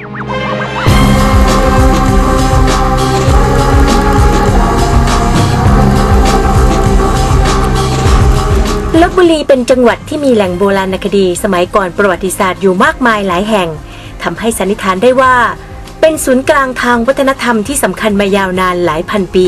ลบบุรีเป็นจังหวัดที่มีแหล่งโบราณคดีสมัยก่อนประวัติศาสตร์อยู่มากมายหลายแห่งทำให้สันนิษฐานได้ว่า เป็นศูนย์กลางทางวัฒนธรรมที่สำคัญมายาวนานหลายพันปี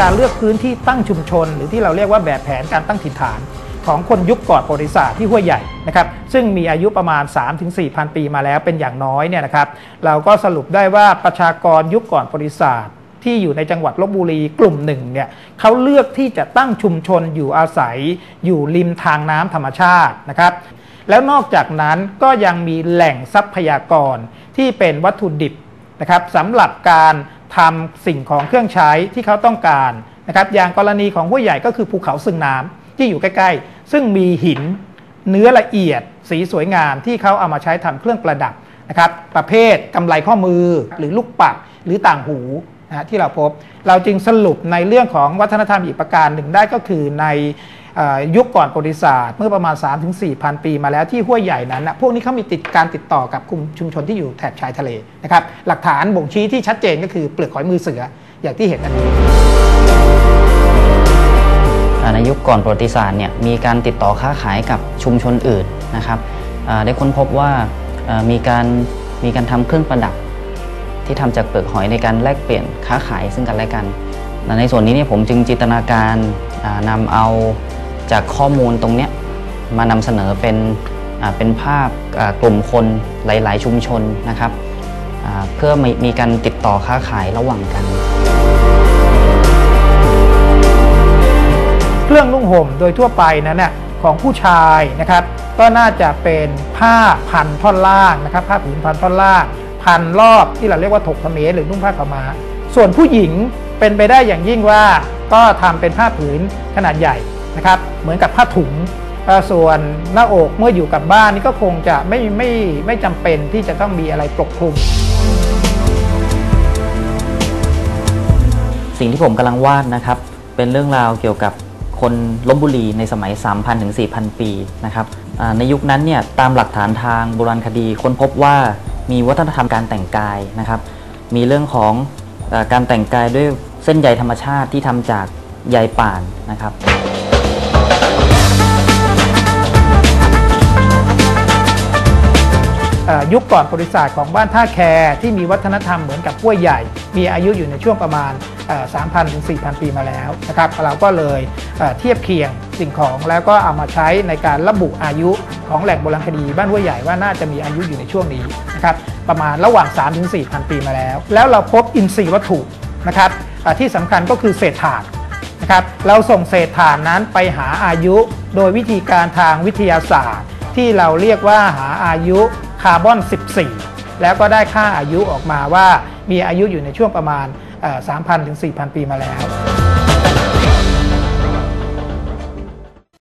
การเลือกพื้นที่ตั้งชุมชน หรือที่เราเรียกว่าแบบแผนการตั้งถิ่นฐาน ของคนยุคก่อนประวัติศาสตร์ที่ห้วยใหญ่นะครับซึ่งมีอายุประมาณ 3-4พันปีมาแล้วเป็นอย่างน้อยเนี่ยนะครับเราก็สรุปได้ว่าประชากรยุคก่อนประวัติศาสตร์ที่อยู่ในจังหวัดลบบุรีกลุ่มหนึ่งเนี่ยเขาเลือกที่จะตั้งชุมชนอยู่อาศัย อยู่ริมทางน้ำธรรมชาตินะครับ แล้วนอกจากนั้นก็ยังมีแหล่งทรัพยากรที่เป็นวัตถุดิบนะครับสำหรับการทำสิ่งของเครื่องใช้ที่เขาต้องการนะครับอย่างกรณีของห้วยใหญ่ก็คือภูเขาซึ่งน้ำ ที่อยู่ใกล้ ๆ ซึ่งมีหินเนื้อละเอียด สีสวยงามที่เขาเอามาใช้ทำเครื่องประดับนะครับ ประเภทกำไลข้อมือหรือลูกปัดหรือต่างหูนะฮะที่เราพบ เราจึงสรุปในเรื่องของวัฒนธรรมอีกประการหนึ่งได้ก็คือในยุคก่อนประวัติศาสตร์เมื่อประมาณ 3-4พันปีมาแล้วที่ห้วยใหญ่นั้นนะพวกนี้เขามีติดการติดต่อกับกลุ่มชุมชนที่อยู่แถบชายทะเลนะครับหลักฐานบ่งชี้ที่ชัดเจนก็คือเปลือกหอยมือเสืออย่างที่เห็นนั่นเอง ในยุคก่อนประวัติศาสตร์เนี่ยมีการติดต่อค้าขายกับชุมชนอื่นนะครับได้ค้นพบว่ามีการมีการทำเครื่องประดับ ที่ทำจากเปลือกหอยในการแลกเปลี่ยนค้าขายซึ่งกันและกัน ในส่วนนี้เนี่ยผมจึงจินตนาการอ่านำเอาจากข้อมูลตรงนี้มานำเสนอเป็นเป็นภาพกลุ่มคนหลาย ๆ ชุมชนนะครับเพื่อมมีการติดต่อค้าขายระหว่างกัน รื่องนุ่งห่มโดยทั่วไปนั้นน่ะของผู้ชายนะครับ ก็น่าจะเป็นผ้าพันท่อนล่างนะครับ ผ้าผืนพันท่อนล่าง พันรอบที่เราเรียกว่าถกเมรหรือนุ่งผ้าขาวม้าส่วนผู้หญิงเป็นไปได้อย่างยิ่งว่าก็ทำเป็นผ้าผืนขนาดใหญ่นะครับ เหมือนกับผ้าถุงส่วนหน้าอกเมื่ออยู่กับบ้านนี่ก็คงจะไม่ไม่ไม่จำเป็นที่จะต้องมีอะไรปกคลุม สิ่งที่ผมกำลังวาดนะครับ เป็นเรื่องราวเกี่ยวกับ คนลบบุรีในสมัย 3,000ถึง4,000 ปีนะครับในยุคนั้นเนี่ยตามหลักฐานทางโบราณคดีค้นพบว่ามีวัฒนธรรมการแต่งกายนะครับ มีเรื่องของอการแต่งกายด้วยเส้นใยธรรมชาติที่ทำจากใยป่านนะครับ ยุคก่อนประวัติศาสตร์ของบ้านท่าแคที่มีวัฒนธรรมเหมือนกับห้วยใหญ่ มีอายุอยู่ในช่วงประมาณ 3,000 ถึง 4,000 ปีมาแล้วนะครับเราก็เลยเทียบเคียงสิ่งของแล้วก็เอามาใช้ในการระบุอายุของแหล่งโบราณคดีบ้านห้วยใหญ่ว่าน่าจะมีอายุอยู่ในช่วงนี้นะครับประมาณระหว่าง3ถึง4,000 ปีมาแล้ว แล้วเราพบอินทรีย์วัตถุนะครับที่สำคัญก็คือเศษถ่านนะครับเราส่งเศษถ่านนั้นไปหาอายุ โดยวิธีการทางวิทยาศาสตร์ ที่เราเรียกว่าหาอายุ คาร์บอน 14 แล้วก็ได้ค่าอายุออกมาว่ามีอายุอยู่ในช่วงประมาณ 3,000 ถึง 4,000 ปีมาแล้ว